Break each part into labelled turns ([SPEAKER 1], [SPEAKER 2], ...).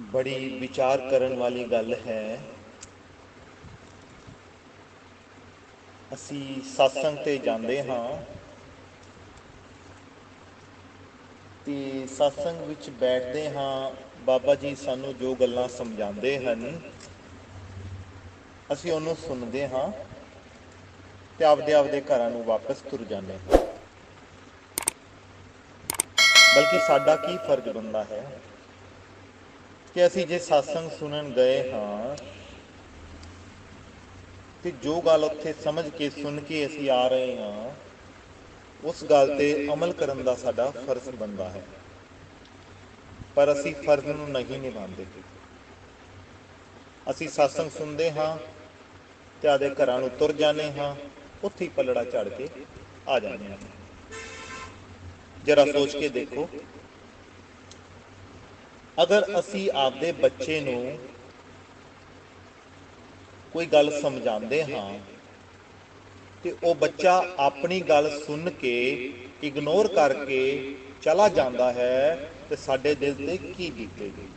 [SPEAKER 1] ਬੜੀ ਵਿਚਾਰ ਕਰਨ ਵਾਲੀ ਗੱਲ ਹੈ। ਅਸੀਂ satsang ਤੇ ਜਾਂਦੇ ਹਾਂ। ਤੇ satsang ਵਿੱਚ ਬੈਠਦੇ ਹਾਂ। ਬਾਬਾ ਜੀ ਸਾਨੂੰ ਜੋ ਗੱਲਾਂ ਸਮਝਾਉਂਦੇ ਹਨ, ਅਸੀਂ ਉਹਨੂੰ ਸੁਣਦੇ ਹਾਂ ਤੇ ਆਪਦੇ ਆਪਦੇ ਘਰਾਂ ਨੂੰ ਵਾਪਸ ਤੁਰ ਜਾਂਦੇ ਹਾਂ। ਬਲਕਿ ਸਾਡਾ ਕੀ ਫਰਜ਼ ਬਣਦਾ ਹੈ? ਕਿ ਅਸੀਂ ਜੇ satsang ਸੁਣਨ ਗਏ ਹਾਂ ਤੇ ਜੋ ਗੱਲ ਉੱਥੇ ਸਮਝ ਕੇ, ਸੁਣ ਕੇ ਅਸੀਂ ਆ ਰਹੇ ਹਾਂ, ਉਸ ਗੱਲ ਤੇ ਅਮਲ ਕਰਨ ਦਾ ਸਾਡਾ ਫਰਜ਼ ਬਣਦਾ ਹੈ। ਪਰ ਅਸੀਂ ਫਰਜ਼ ਨੂੰ ਨਹੀਂ ਨਿਭਾਉਂਦੇ। ਅਸੀਂ satsang ਸੁਣਦੇ ਹਾਂ ਤੇ ਆਦੇ ਘਰਾਂ ਨੂੰ ਤੁਰ ਜਾਂਦੇ ਹਾਂ, ਉੱਥੇ ਹੀ ਪਲੜਾ ਝੜ ਕੇ ਆ ਜਾਂਦੇ ਹਾਂ। ਜਰਾ ਸੋਚ ਕੇ ਦੇਖੋ। ਅਗਰ ਅਸੀਂ ਆਪਦੇ ਬੱਚੇ ਨੂੰ ਕੋਈ ਗੱਲ ਸਮਝਾਉਂਦੇ ਹਾਂ ਤੇ ਉਹ ਬੱਚਾ ਆਪਣੀ ਗੱਲ ਸੁਣ ਕੇ ਇਗਨੋਰ ਕਰਕੇ ਚਲਾ ਜਾਂਦਾ ਹੈ, ਤੇ ਸਾਡੇ ਦਿਲ ਤੇ ਕੀ ਬੀਤੇਗੀ?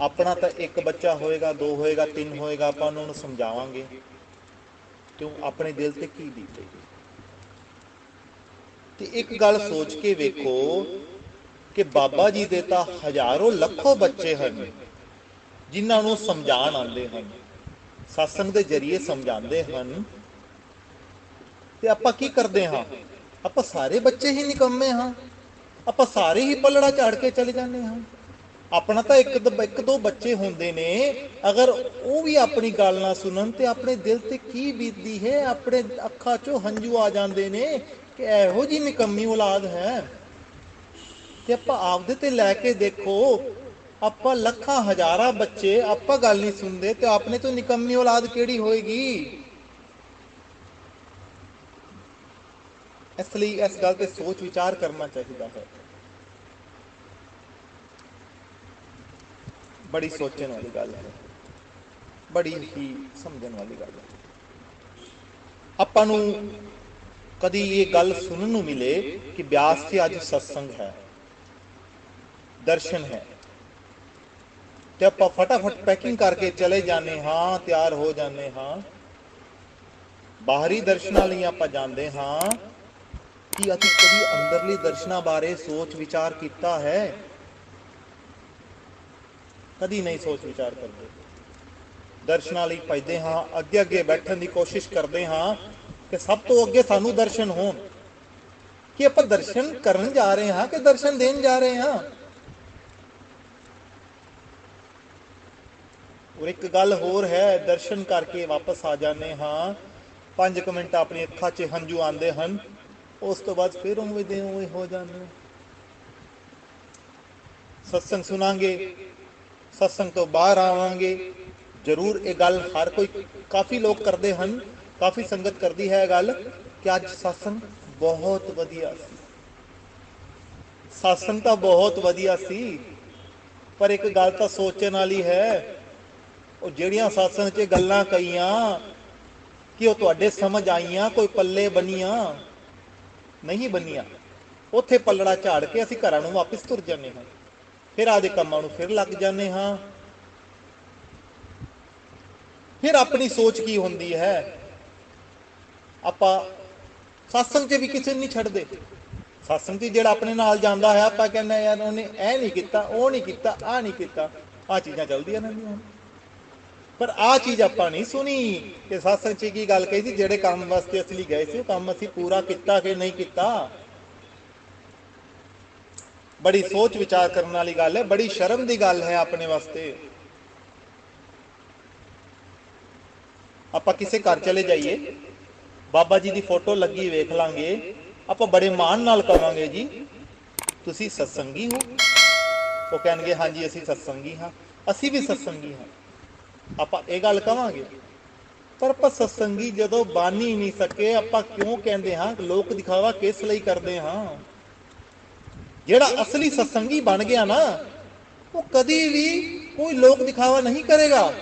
[SPEAKER 1] ਆਪਣਾ ਤਾਂ ਇੱਕ ਬੱਚਾ ਹੋਏਗਾ, ਦੋ ਹੋਏਗਾ, ਤਿੰਨ ਹੋਏਗਾ, ਆਪਾਂ ਉਹਨਾਂ ਨੂੰ ਸਮਝਾਵਾਂਗੇ। ਕਿਉਂ? ਆਪਣੇ ਦਿਲ ਤੇ ਕੀ ਬੀਤੇਗੀ? ਤੇ ਇੱਕ ਗੱਲ ਸੋਚ ਕੇ ਵੇਖੋ ਕਿ ਬਾਬਾ ਜੀ ਦੇ ਤਾਂ ਹਜ਼ਾਰੋਂ ਲੱਖੋ ਬੱਚੇ ਹਨ, ਜਿਨ੍ਹਾਂ ਨੂੰ ਸਮਝਾਣ ਆਉਂਦੇ ਹਨ, satsang ਦੇ ਜ਼ਰੀਏ ਸਮਝਾਉਂਦੇ ਹਨ। ਤੇ ਆਪਾਂ ਕੀ ਕਰਦੇ ਹਾਂ? ਆਪਾਂ ਸਾਰੇ ਬੱਚੇ ਹੀ ਨਿਕੰਮੇ ਹਾਂ। ਆਪਾਂ ਸਾਰੇ ਹੀ ਪਲੜਾ ਝਾੜ ਕੇ ਚਲੇ ਜਾਂਦੇ ਹਾਂ। ਆਪਣਾ ਤਾਂ ਇੱਕ ਦੋ ਇੱਕ ਦੋ ਬੱਚੇ ਹੁੰਦੇ ਨੇ। ਅਗਰ ਉਹ ਵੀ ਆਪਣੀ ਗੱਲ ਨਾ ਸੁਣਨ ਤੇ ਆਪਣੇ ਦਿਲ ਤੇ ਕੀ ਬੀਤਦੀ ਹੈ, ਆਪਣੇ ਅੱਖਾਂ 'ਚੋਂ ਹੰਝੂ ਆ ਜਾਂਦੇ ਨੇ ਕਿ ਇਹੋ ਜੀ ਨਿਕੰਮੀ ਔਲਾਦ ਹੈ। ਤੇ ਆਪਾਂ ਆਪਦੇ ਤੇ ਲੈ ਕੇ ਦੇਖੋ, ਆਪਾਂ ਲੱਖਾਂ, ਹਜ਼ਾਰਾਂ ਬੱਚੇ, ਆਪਾਂ ਗੱਲ ਨਹੀਂ ਸੁਣਦੇ ਤੇ ਆਪਣੇ ਤੋਂ ਨਿਕੰਮੀ ਔਲਾਦ ਕਿਹੜੀ ਹੋਏਗੀ? ਇਸ ਲਈ ਇਸ ਗੱਲ ਤੇ ਸੋਚ ਵਿਚਾਰ ਕਰਨਾ ਚਾਹੀਦਾ ਹੈ। ਬੜੀ ਸੋਚਣ ਵਾਲੀ ਗੱਲ ਹੈ। ਬੜੀ ਹੀ ਸਮਝਣ ਵਾਲੀ ਗੱਲ ਹੈ। ਆਪਾਂ ਨੂੰ ਕਦੀ ਇਹ ਗੱਲ ਸੁਣਨ ਨੂੰ ਮਿਲੇ ਕਿ ਬਿਆਸ 'ਚ ਅੱਜ ਸਤਸੰਗ ਹੈ। ਦਰਸ਼ਨ ਹੈ। ਤੇ ਆਪਾਂ ਫਟਾਫਟ ਪੈਕਿੰਗ ਕਰਕੇ ਚਲੇ ਜਾਂਦੇ ਹਾਂ, ਤਿਆਰ ਹੋ ਜਾਂਦੇ ਹਾਂ। ਬਾਹਰੀ ਦਰਸ਼ਨਾਂ ਲਈ ਆਪਾਂ ਜਾਂਦੇ ਹਾਂ। ਕਿ ਅਸੀਂ ਕਦੀ ਅੰਦਰਲੀ ਦਰਸ਼ਨਾਂ ਬਾਰੇ ਸੋਚ ਵਿਚਾਰ ਕੀਤਾ ਹੈ? ਕਦੀ ਨਹੀਂ ਸੋਚ ਵਿਚਾਰ ਕਰਦੇ। ਦਰਸ਼ਨਾਂ ਲਈ ਭਜਦੇ ਹਾਂ ਅੱਗੇ ਅੱਗੇ ਬੈਠਣ ਦੀ ਕੋਸ਼ਿਸ਼ ਕਰਦੇ ਹਾਂ ਕਿ ਸਭ ਤੋਂ ਅੱਗੇ ਸਾਨੂੰ ਦਰਸ਼ਨ ਹੋਣ। ਕਿ ਆਪਾਂ ਦਰਸ਼ਨ ਕਰਨ ਜਾ ਰਹੇ ਹਾਂ ਕਿ ਦਰਸ਼ਨ ਦੇਣ ਜਾ ਰਹੇ ਹਾਂ? ਔਰ ਇੱਕ ਗੱਲ ਹੋਰ ਹੈ, ਦਰਸ਼ਨ ਕਰਕੇ ਵਾਪਸ ਆ ਜਾਂਦੇ ਹਾਂ। 5 ਮਿੰਟ ਆਪਣੀ ਅੱਖਾਂ 'ਚ ਹੰਝੂ ਆਉਂਦੇ ਹਨ। ਉਸ ਤੋਂ ਬਾਅਦ ਫਿਰ ਉਵੇਂ ਦੇ ਉਵੇਂ ਹੋ ਜਾਂਦੇ ਸਤਸੰਗ ਸੁਣਾਂਗੇ, ਸਤਸੰਗ ਤੋਂ ਬਾਹਰ ਆਵਾਂਗੇ। ਜ਼ਰੂਰ ਇਹ ਗੱਲ ਹਰ ਕੋਈ, ਕਾਫੀ ਲੋਕ ਕਰਦੇ ਹਨ, ਕਾਫੀ ਸੰਗਤ ਕਰਦੀ ਹੈ ਇਹ ਗੱਲ ਕਿ ਅੱਜ ਸਤਸੰਗ ਬਹੁਤ ਵਧੀਆ ਸੀ। ਸਤਸੰਗ ਤਾਂ ਬਹੁਤ ਵਧੀਆ ਸੀ, ਪਰ ਇੱਕ ਗੱਲ ਤਾਂ ਸੋਚਣ ਵਾਲੀ ਹੈ ਉਹ ਜਿਹੜੀਆਂ ਸਤਸੰਗ 'ਚ ਗੱਲਾਂ ਕਹੀਆਂ, ਕਿ ਉਹ ਤੁਹਾਡੇ ਸਮਝ ਆਈਆਂ, ਕੋਈ ਪੱਲੇ ਬਣੀਆਂ ਨਹੀਂ ਬਣੀਆਂ ਉੱਥੇ ਪੱਲੜਾ ਝਾੜ ਕੇ ਅਸੀਂ ਘਰਾਂ ਨੂੰ ਵਾਪਸ ਤੁਰ ਜਾਂਦੇ ਹਾਂ। ਫਿਰ ਆਦੇ ਕੰਮਾਂ ਨੂੰ ਫਿਰ ਲੱਗ ਜਾਂਦੇ ਹਾਂ। ਫਿਰ ਆਪਣੀ ਸੋਚ ਕੀ ਹੁੰਦੀ ਹੈ? ਆਪਾਂ ਸਤਸੰਗ 'ਚ ਵੀ ਕਿਸੇ ਨੂੰ ਨਹੀਂ ਛੱਡਦੇ। ਸਤਸੰਗ 'ਚ ਜਿਹੜਾ ਆਪਣੇ ਨਾਲ ਜਾਂਦਾ ਹੈ, ਆਪਾਂ ਕਹਿੰਦੇ ਯਾਰ ਉਹਨੇ ਇਹ ਨਹੀਂ ਕੀਤਾ, ਉਹ ਨਹੀਂ ਕੀਤਾ ਆ ਨਹੀਂ ਕੀਤਾ। ਆ ਚੀਜ਼ਾਂ ਚੱਲਦੀਆਂ ਰਹਿੰਦੀਆਂ ਪਰ ਆ ਚੀਜ਼ ਆਪਾਂ ਨਹੀਂ ਸੁਣੀ। ਕਿ ਸਤਸੰਗ 'ਚ ਕੀ ਗੱਲ ਕਹੀ ਸੀ? ਜਿਹੜੇ ਕੰਮ ਵਾਸਤੇ ਅਸਲੀ ਗਏ ਸੀ, ਉਹ ਕੰਮ ਅਸੀਂ ਪੂਰਾ ਕੀਤਾ ਕਿ ਨਹੀਂ ਕੀਤਾ? ਬੜੀ ਸੋਚ ਵਿਚਾਰ ਕਰਨ ਵਾਲੀ ਗੱਲ ਹੈ, ਬੜੀ ਸ਼ਰਮ ਦੀ ਗੱਲ ਹੈ ਆਪਣੇ ਵਾਸਤੇ। ਆਪਾਂ ਕਿਸੇ ਘਰ ਚਲੇ ਜਾਈਏ, ਬਾਬਾ ਜੀ ਦੀ ਫੋਟੋ ਲੱਗੀ ਵੇਖ ਲਾਂਗੇ, ਆਪਾਂ ਬੜੇ ਮਾਣ ਨਾਲ ਕਵਾਂਗੇ ਜੀ, ਤੁਸੀਂ ਸਤਸੰਗੀ ਹੋ। ਉਹ ਕਹਿਣਗੇ, ਹਾਂਜੀ, ਅਸੀਂ ਸਤਸੰਗੀ ਹਾਂ। ਅਸੀਂ ਵੀ ਸਤਸੰਗੀ ਹਾਂ। ਆਪਾਂ ਇਹ ਗੱਲ ਕਵਾਂਗੇ। ਪਰ ਆਪਾਂ ਸਤਸੰਗੀ ਜਦੋਂ ਬਣ ਹੀ ਨਹੀਂ ਸਕੇ, ਆਪਾਂ ਕਿਉਂ ਕਹਿੰਦੇ ਹਾਂ, ਲੋਕ ਦਿਖਾਵਾ ਕਿਸ ਲਈ ਕਰਦੇ ਹਾਂ? ਜਿਹੜਾ ਅਸਲੀ ਸਤਸੰਗੀ ਬਣ ਗਿਆ ਨਾ, ਉਹ ਕਦੀ ਵੀ ਕੋਈ ਲੋਕ ਦਿਖਾਵਾ ਨਹੀਂ ਕਰੇਗਾ।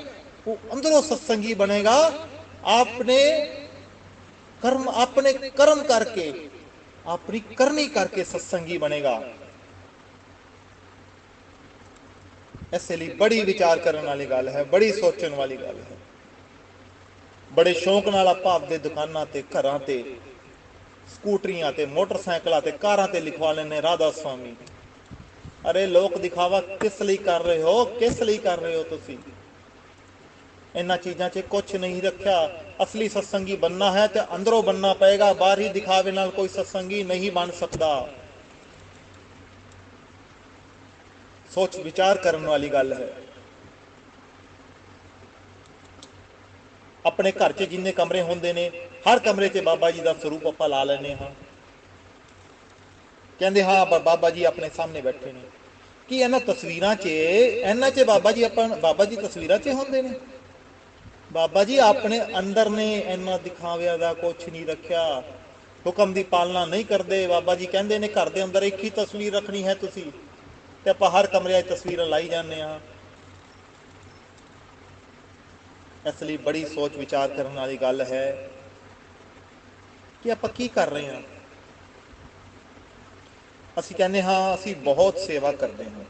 [SPEAKER 1] ਉਹ ਅੰਦਰੋਂ ਸਤਸੰਗੀ ਬਣੇਗਾ, ਆਪਣੇ ਕਰਮ ਆਪਣੇ ਕਰਮ ਕਰਕੇ, ਆਪਣੀ ਕਰਨੀ ਕਰਕੇ ਸਤਸੰਗੀ ਬਣੇਗਾ। ਇਸੇ ਲਈ ਬੜੀ ਵਿਚਾਰ ਕਰਨ ਵਾਲੀ ਗੱਲ ਹੈ, ਬੜੀ ਸੋਚਣ ਵਾਲੀ ਗੱਲ ਹੈ। ਬੜੇ ਸ਼ੌਂਕ ਨਾਲ ਆਪਾਂ ਆਪਦੇ ਦੁਕਾਨਾਂ ਤੇ, ਘਰਾਂ ਤੇ, ਸਕੂਟਰੀਆਂ ਤੇ, ਮੋਟਰਸਾਈਕਲਾਂ ਤੇ, ਕਾਰਾਂ ਤੇ ਲਿਖਵਾ ਲੈਂਦੇ ਰਾਧਾ ਸੁਆਮੀ। ਅਰੇ ਲੋਕ ਦਿਖਾਵਾ, ਕਿਸ ਲਈ ਕਰ ਰਹੇ ਹੋ, ਕਿਸ ਲਈ ਕਰ ਰਹੇ ਹੋ ਤੁਸੀਂ? ਇਹਨਾਂ ਚੀਜ਼ਾਂ 'ਚ ਕੁਝ ਨਹੀਂ ਰੱਖਿਆ। ਅਸਲੀ ਸਤਸੰਗੀ ਬੰਨਾ ਹੈ ਤੇ ਅੰਦਰੋਂ ਬੰਨਾ ਪਏਗਾ, ਬਾਹਰੀ ਦਿਖਾਵੇ ਨਾਲ ਕੋਈ ਸਤਸੰਗੀ ਨਹੀਂ ਬਣ ਸਕਦਾ। ਸੋਚ ਵਿਚਾਰ ਕਰਨ ਵਾਲੀ ਗੱਲ ਹੈ। ਆਪਣੇ ਘਰ 'ਚ ਜਿੰਨੇ ਕਮਰੇ ਹੁੰਦੇ ਨੇ, ਹਰ ਕਮਰੇ 'ਚ ਬਾਬਾ ਜੀ ਦਾ ਸਰੂਪ ਆਪਾਂ ਲਾ ਲੈਨੇ ਹਾਂ। ਕਹਿੰਦੇ, ਹਾਂ ਬਾਬਾ ਜੀ ਆਪਣੇ ਸਾਹਮਣੇ ਬੈਠੇ ਨੇ। ਕੀ ਇਹਨਾਂ ਤਸਵੀਰਾਂ 'ਚ, ਇਹਨਾਂ 'ਚ ਬਾਬਾ ਜੀ ਆਪਾਂ, ਬਾਬਾ ਜੀ ਤਸਵੀਰਾਂ 'ਚ ਹੁੰਦੇ ਨੇ? ਬਾਬਾ ਜੀ ਆਪਣੇ ਅੰਦਰ ਨੇ ਇਹਨਾਂ ਦਿਖਾਵਿਆਂ ਦਾ ਕੁਝ ਨਹੀਂ ਰੱਖਿਆ। ਹੁਕਮ ਦੀ ਪਾਲਣਾ ਨਹੀਂ ਕਰਦੇ। ਬਾਬਾ ਜੀ ਕਹਿੰਦੇ ਨੇ, ਘਰ ਦੇ ਅੰਦਰ ਇੱਕ ਹੀ ਤਸਵੀਰ ਰੱਖਣੀ ਹੈ ਤੁਸੀਂ। ਤੇ ਆਪਾਂ ਹਰ ਕਮਰੇ 'ਚ ਤਸਵੀਰਾਂ ਲਾਈ ਜਾਂਦੇ ਹਾਂ। ਇਸ ਲਈ ਬੜੀ ਸੋਚ ਵਿਚਾਰ ਕਰਨ ਵਾਲੀ ਗੱਲ ਹੈ ਕਿ ਆਪਾਂ ਕੀ ਕਰ ਰਹੇ ਹਾਂ। ਅਸੀਂ ਕਹਿੰਦੇ ਹਾਂ, ਅਸੀਂ ਬਹੁਤ ਸੇਵਾ ਕਰਦੇ ਹਾਂ।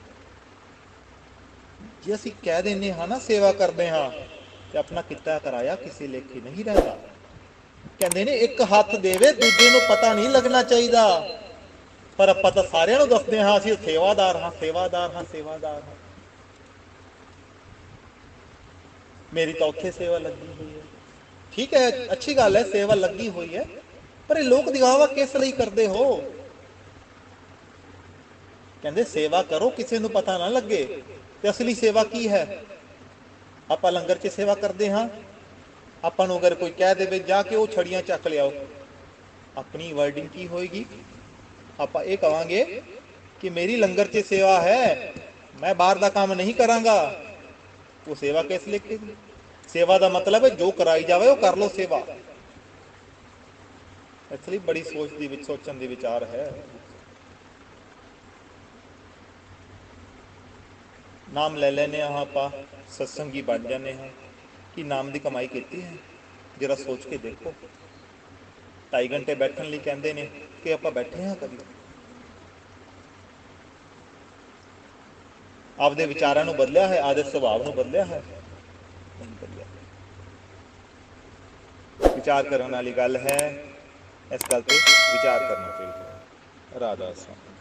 [SPEAKER 1] ਜੇ ਅਸੀਂ ਕਹਿ ਦਿੰਦੇ ਹਾਂ ਨਾ ਸੇਵਾ ਕਰਦੇ ਹਾਂ, ਤੇ ਆਪਣਾ ਕਿੱਤਾ ਕਰਾਇਆ ਕਿਸੇ ਲੇਖੇ ਨਹੀਂ ਰਹਿੰਦਾ। ਕਹਿੰਦੇ ਨੇ ਇੱਕ ਹੱਥ ਦੇਵੇ, ਦੂਜੇ ਨੂੰ ਪਤਾ ਨਹੀਂ ਲੱਗਣਾ ਚਾਹੀਦਾ। ਪਰ ਆਪਾਂ ਤਾਂ ਸਾਰਿਆਂ ਨੂੰ ਦੱਸਦੇ ਹਾਂ, ਅਸੀਂ ਸੇਵਾਦਾਰ ਹਾਂ ਸੇਵਾਦਾਰ ਹਾਂ ਸੇਵਾਦਾਰ ਹਾਂ। ਮੇਰੀ ਤਾਂ ਉੱਥੇ ਸੇਵਾ ਲੱਗੀ ਹੋਈ ਹੈ। ਠੀਕ ਹੈ, ਅੱਛੀ ਗੱਲ ਹੈ, ਸੇਵਾ ਲੱਗੀ ਹੋਈ ਹੈ। ਪਰ ਇਹ ਲੋਕ ਦਿਖਾਵਾ ਕਿਸ ਲਈ ਕਰਦੇ ਹੋ? ਕਹਿੰਦੇ ਸੇਵਾ ਕਰੋ, ਕਿਸੇ ਨੂੰ ਪਤਾ ਨਾ ਲੱਗੇ ਤੇ ਅਸਲੀ ਸੇਵਾ ਕੀ ਹੈ? ਆਪਾਂ ਲੰਗਰ 'ਚ ਸੇਵਾ ਕਰਦੇ ਹਾਂ। ਆਪਾਂ ਨੂੰ ਅਗਰ ਕੋਈ ਕਹਿ ਦੇਵੇ, ਜਾ ਕੇ ਉਹ ਛੜੀਆਂ ਚੱਕ ਲਿਆਓ। ਆਪਣੀ ਵਰਡਿੰਗ ਕੀ ਹੋਏਗੀ? ਆਪਾਂ ਇਹ ਕਵਾਂਗੇ ਕਿ ਮੇਰੀ ਲੰਗਰ 'ਚ ਸੇਵਾ ਹੈ, ਮੈਂ ਬਾਹਰ ਦਾ ਕੰਮ ਨਹੀਂ ਕਰਾਂਗਾ। ਉਹ ਸੇਵਾ ਕਿਸ ਲਈ ਕੀਤੀ? ਸੇਵਾ ਦਾ ਮਤਲਬ ਹੈ ਜੋ ਕਰਾਈ ਜਾਵੇ ਉਹ ਕਰ ਲੋ ਸੇਵਾ। ਇਸ ਲਈ ਬੜੀ ਸੋਚ ਦੀ ਵਿੱਚ, ਸੋਚਣ ਦੀ ਵਿਚਾਰ ਹੈ। ਨਾਮ ਲੈ ਲੈਨੇ ਹਾਂ ਆਪਾਂ, ਸਤਸੰਗੀ ਬਣ ਜਾਂਦੇ ਹਾਂ। ਕਿ ਨਾਮ ਦੀ ਕਮਾਈ ਕੀਤੀ ਹੈ? ਜਰਾ ਸੋਚ ਕੇ ਦੇਖੋ। 2.5 ਘੰਟੇ ਬੈਠਣ ਲਈ ਕਹਿੰਦੇ ਨੇ ਕਿ ਆਪਾਂ ਬੈਠੇ ਹਾਂ ਕਦੀ। ਆਪਦੇ ਵਿਚਾਰਾਂ ਨੂੰ ਬਦਲਿਆ ਹੈ ਆਦੇ ਸੁਭਾਅ ਨੂੰ ਬਦਲਿਆ ਹੈ। ਵਿਚਾਰ ਕਰਨ ਵਾਲੀ ਗੱਲ ਹੈ, ਇਸ ਗੱਲ ਤੇ ਵਿਚਾਰ ਕਰਨਾ ਚਾਹੀਦਾ ਰਾਧਾ ਸਵਾਮੀ।